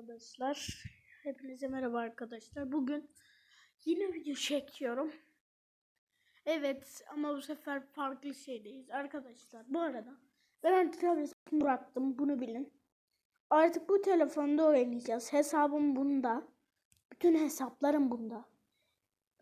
arkadaşlar. Hepinize merhaba arkadaşlar. Bugün yine video çekiyorum. Evet ama bu sefer farklı şeydeyiz arkadaşlar. Bu arada ben Travis'i bıraktım bunu bilin. Artık bu telefonda oynayacağız. Hesabım bunda. Bütün hesaplarım bunda.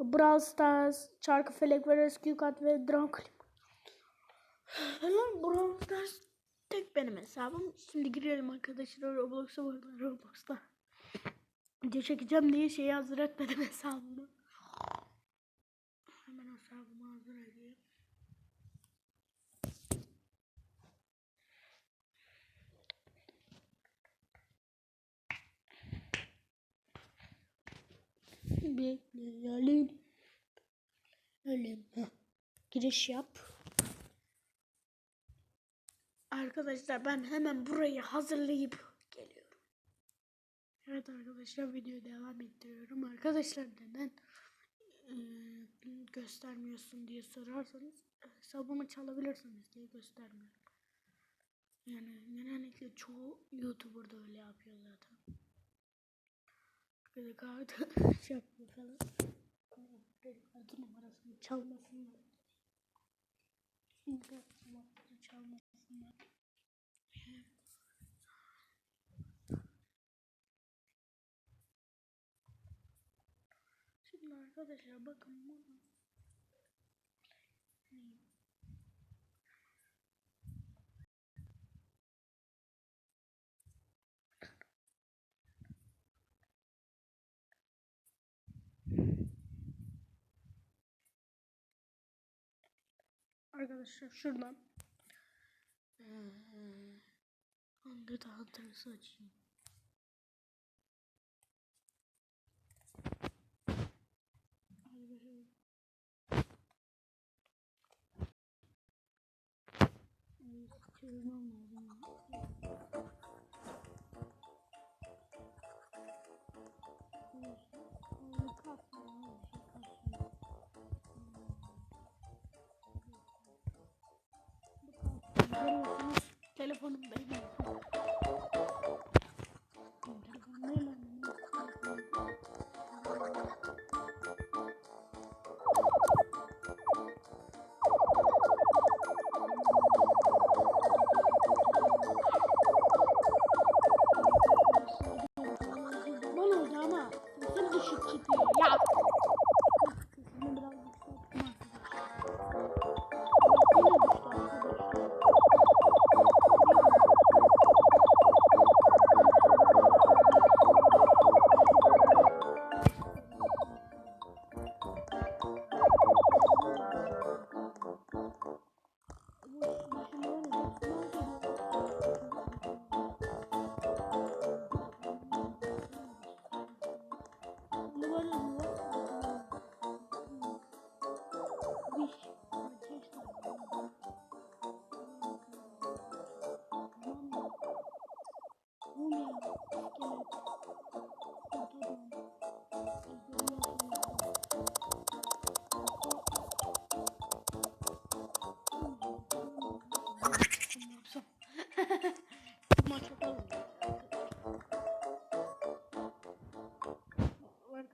Brawl Stars, Çarkıfelek ve Rescue Cat ve Dracula. Lan Brawl Stars tek benim hesabım. Şimdi girelim arkadaşlar Roblox'a bu arada Roblox'ta. Video çekeceğim diye şeyi hazır etmedim hesabımı. Hemen hesabımı hazır edeyim. Bekleyelim. Öyle Giriş yap. Arkadaşlar ben hemen burayı hazırlayıp geliyorum. Evet arkadaşlar video devam ettiriyorum. Arkadaşlar neden e, göstermiyorsun diye sorarsanız hesabımı çalabilirsiniz diye göstermiyorum. Yani genellikle çoğu YouTuber da öyle yapıyor zaten. Kredi kartı şey falan. Kredi kartı numarasını çalmasınlar. Numarasını çalmasınlar. Şimdi arkadaşlar bakın bunu. Arkadaşlar şuradan Hangi tahtası açayım? Çevirmem lazım. Görüyorsunuz telefonum benim.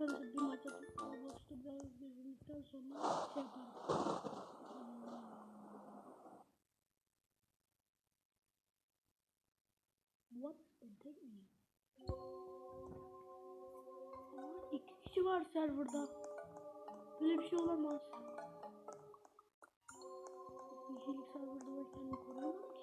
Arkadaşlar bir maç atıp Roblox'ta biraz gezindikten sonra şey yaparım. What? Tek miyim? Aa, iki kişi var serverda. Böyle bir şey olamaz. Kişilik serverda ben kendimi koruyamam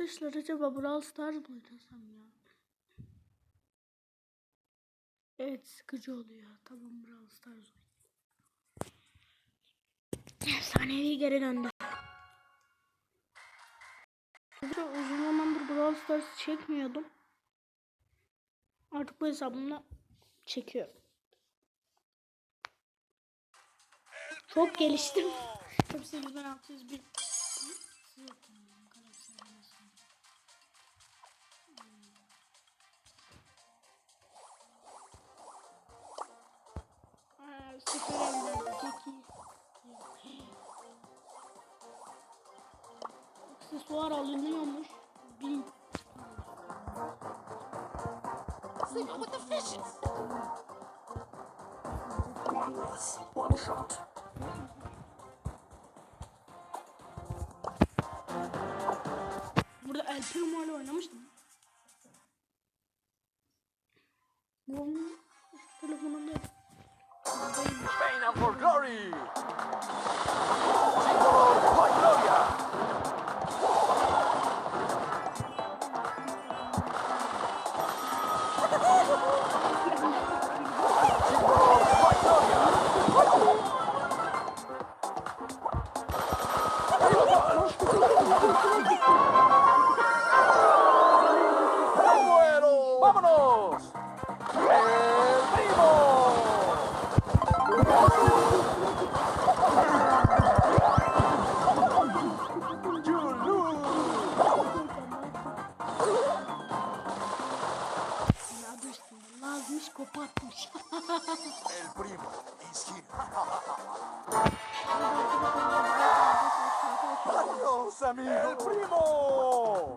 Arkadaşlar acaba Brawl Stars mı oynasam ya? Evet sıkıcı oluyor. Tamam Brawl Stars oynayayım. Efsanevi geri döndü. Uzun zamandır Brawl Stars çekmiyordum. Artık bu hesabımla çekiyorum. Çok geliştim. 8601 Aa, Süper peki. Aksesuar alınıyormuş. Bin. Signal with the fishes. One shot. Burada El Primo ile oynamıştım. Bu onun and El primo is here. Adiós, amigo. El primo.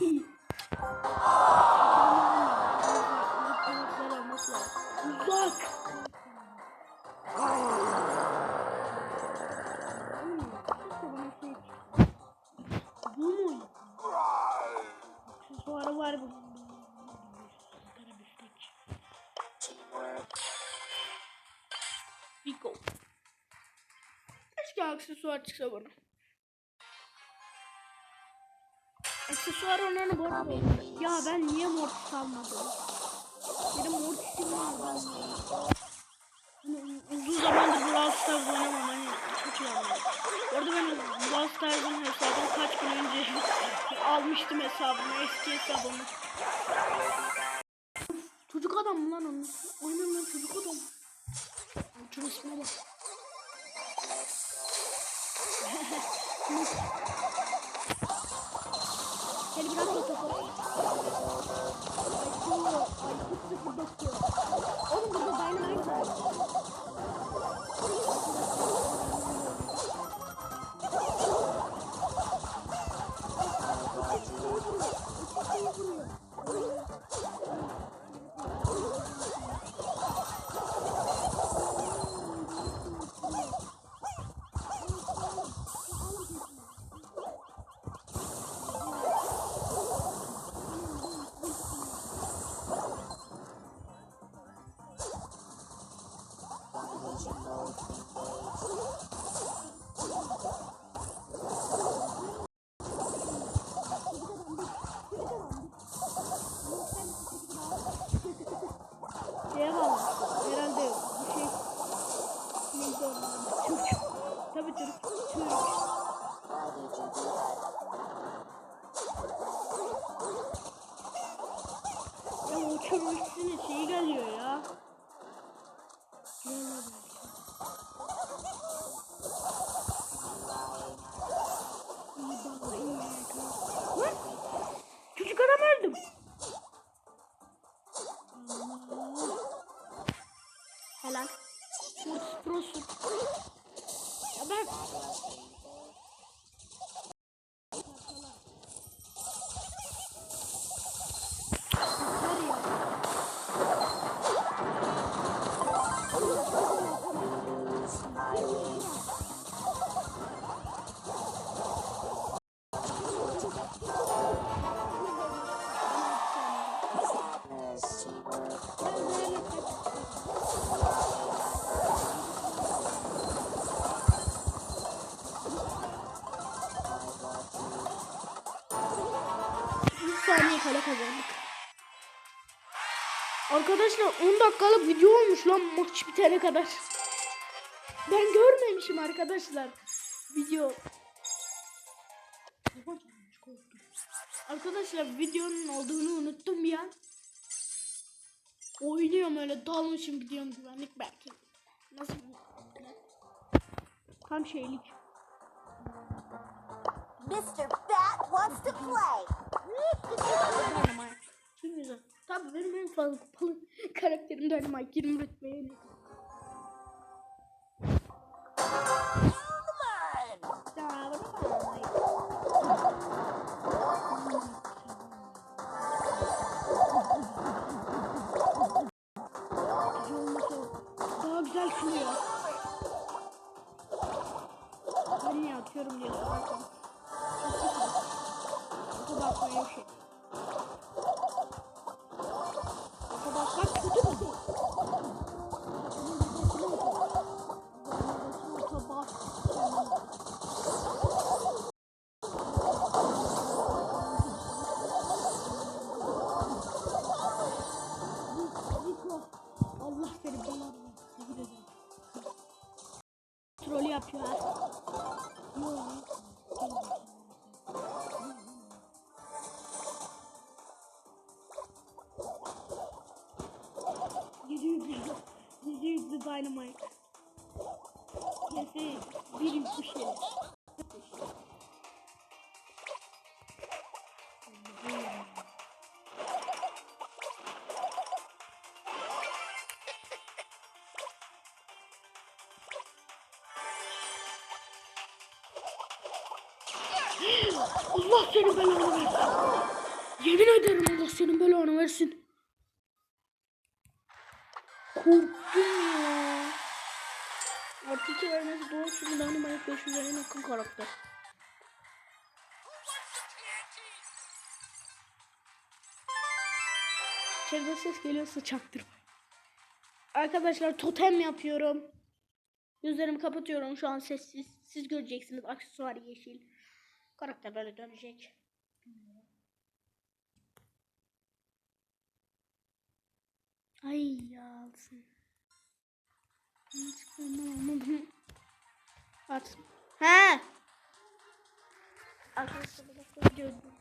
Uzak. Bu mu? Aksesuarı var bu. Pico. Keşke aksesuar çıksa bana. Aksesuar olanı bu arada. Ya ben niye mortis almadım? Benim mortisim var ben uzun zamandır Brawl Stars oynamam hani çok iyi anladım. Bu arada ben Brawl Stars'ın hesabını kaç gün önce almıştım hesabımı eski hesabımı. Çocuk adam mı lan onun? Lan çocuk adam. Şunun ismine bak. Seni biraz da topu. Ay, ay, kız sıfır bakıyor. Oğlum burada dynamite var. Çürümüşsün şeyi geliyor ya. Arkadaşlar 10 dakikalık video olmuş lan maç bitene kadar. Ben görmemişim arkadaşlar. Video. Arkadaşlar videonun olduğunu unuttum bir an. Oynuyorum öyle dalmışım gidiyorum güvenlik belki. Nasıl? Tam şeylik. Mr. Bat wants to play. Güzel. Tabii benim en fazla kupalı karakterim Dynamite. 20 rütbeye dynamite. Neyse, bir yüklü şey. Allah senin belanı versin. Yemin ederim Allah senin belanı versin. Korktum. Artı iki vermesi doğru çünkü Dynamite 500 en yakın karakter. İçeride ses geliyorsa çaktırma. Arkadaşlar totem yapıyorum. Gözlerimi kapatıyorum şu an sessiz. Siz göreceksiniz aksesuar yeşil. Karakter böyle dönecek. Ay ya alsın. At. He. Arkadaşlar video durdurayım.